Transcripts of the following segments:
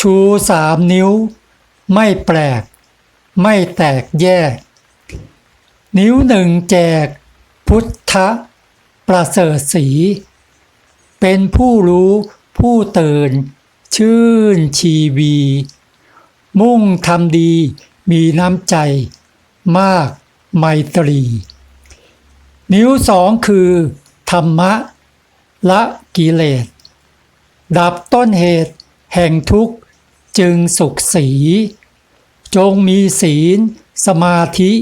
ชูสามนิ้ว ไม่แปลก ไม่แตกแยก นิ้วหนึ่งแจก พุทธประเสริฐสี เป็นผู้รู้ผู้ตื่น ชื่นชีวี มุ่งทำดีมีน้ำใจ มากไมตรี นิ้วสองคือ ธรรมะ ละกิเลส ดับต้นเหตุแห่งทุกข์ จึงสุขสี จงมีศีล สมาธิ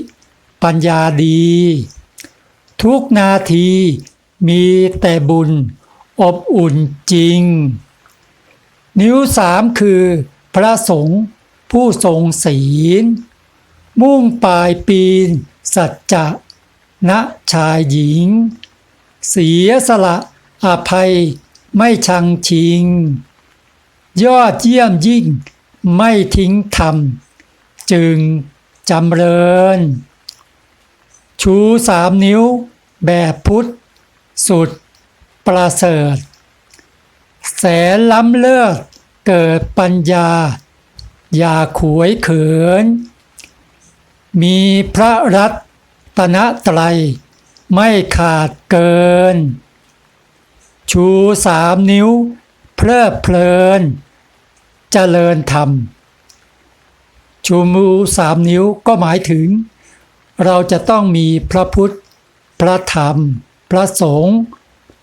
ปัญญาดี ทุกนาทีมีแต่บุญ อบอุ่นจริง นิ้วสามคือพระสงฆ์ผู้ทรงศีล มุ่งปลายปีน สัจจะณชายหญิง เสียสละอภัยไม่ชังชิง ยอดเยี่ยมยิ่ง ไม่ทิ้งธรรม จึงจำเริญ ชูสามนิ้ว แบบพุทธ สุด ประเสริฐ แสนล้ำเลิศเกิดปัญญา อย่าขวยเขิน มีพระรัตนตรัย ไม่ขาดเกิน ชูสามนิ้ว เพลิดเพลิน เจริญธรรม ชูมือสามนิ้วก็หมายถึง เราจะต้องมีพระพุทธ พระธรรม พระสงฆ์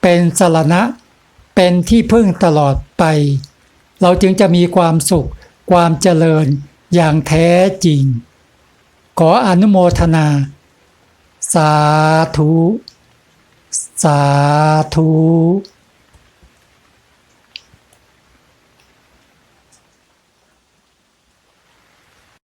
เป็นสรณะ เป็นที่พึ่งตลอดไป เราจึงจะมีความสุข ความเจริญอย่างแท้จริง ขออนุโมทนา สาธุ สาธุ